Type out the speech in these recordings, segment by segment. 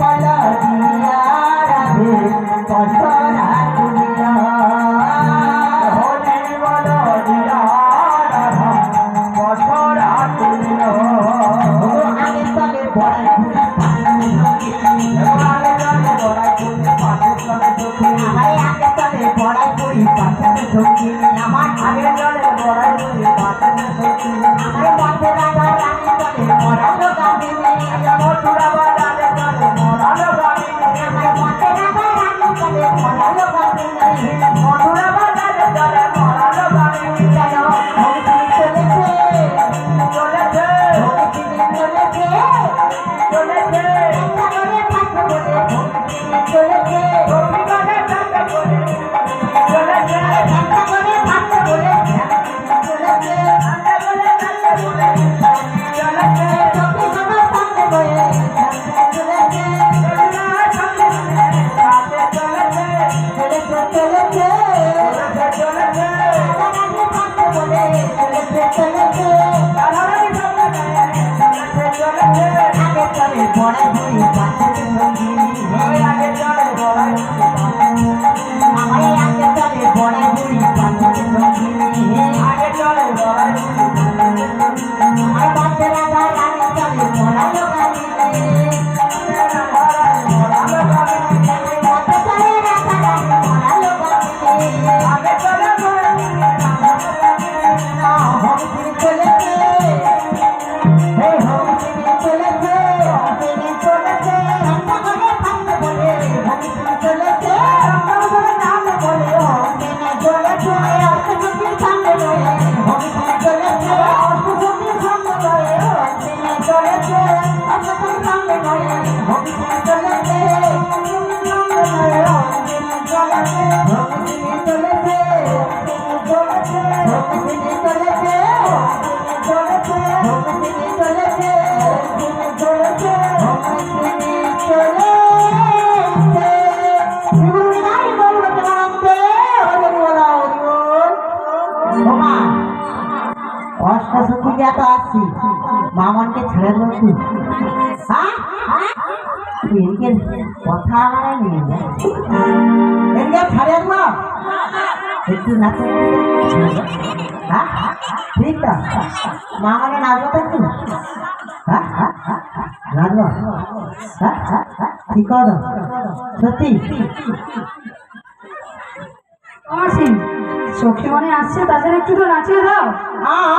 বলা দিয়া রাধে কসরা অষ্টসখী এত আসছি মামনকে ছেড়ে দেবো তুই হ্যাঁ? এদিকে কথা আমার নিয়ে যা। এদিকে ছাড়ে দেবো একটু নাচে হ্যাঁ? ঠিক তো মামনে নাচবো তো একটু। হ্যাঁ? হ্যাঁ নাচবো হ্যাঁ? হ্যাঁ ঠিক সত্যি? সখী মনে আসছে তাদের একটু তো নাচিয়ে দাও। হ্যাঁ?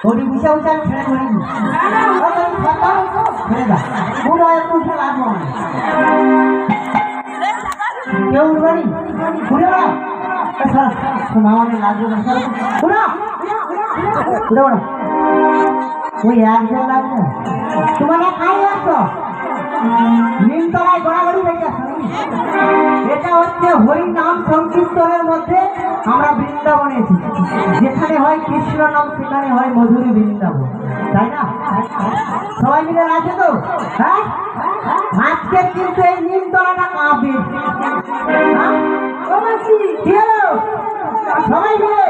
થોડી ઊંચા ઊંચા ખેડે મરી ગયું તમે બતાવો ખેડા હું આ પૂછે લાગવાનું કેવું ગણી ભૂલવા સર સુનાવાને લાગ્યો સર ભૂલા ભૂલવાના હું યાદ হচ্ছে হরি নাম সংকীর্তনের মধ্যে আমরা বৃন্দাবনে এসেছি। যেখানে হয় কৃষ্ণ নাম সেখানে হয় মধুরী বৃন্দাবন। তাই না? সবাই মিলে আছে তো? হ্যাঁ? আজকে কিন্তু এই নিমতলাটা কাঁপে হ্যাঁ? সবাই মিলে?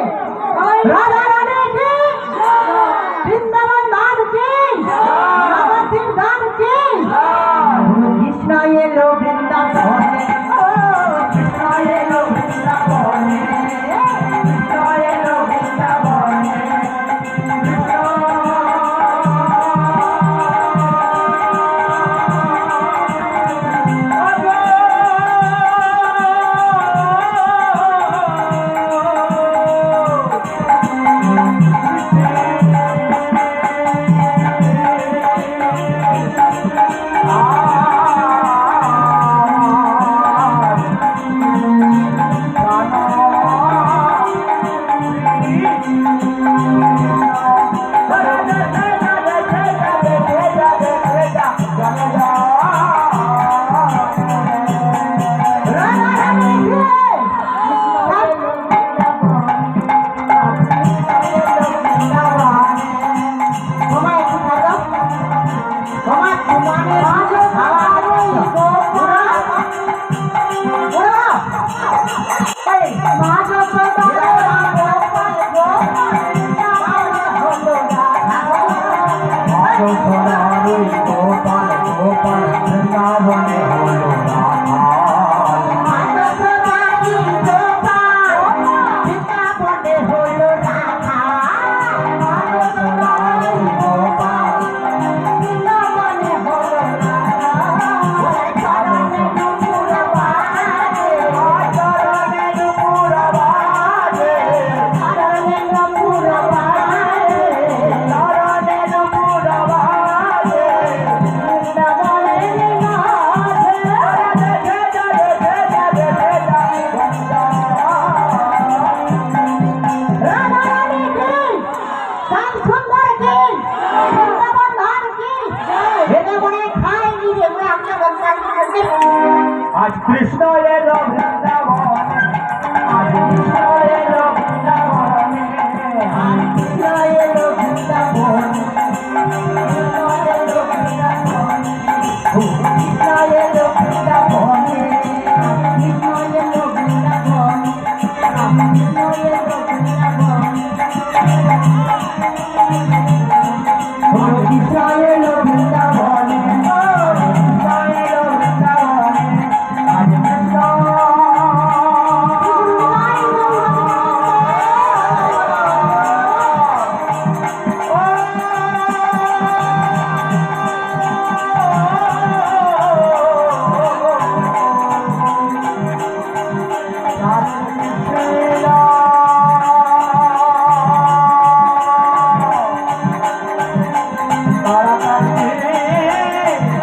আজ কৃষ্ণ এলো আজ কৃষ্ণ এলো কৃষ্ণ এলো কৃষ্ণ এলো কৃষ্ণ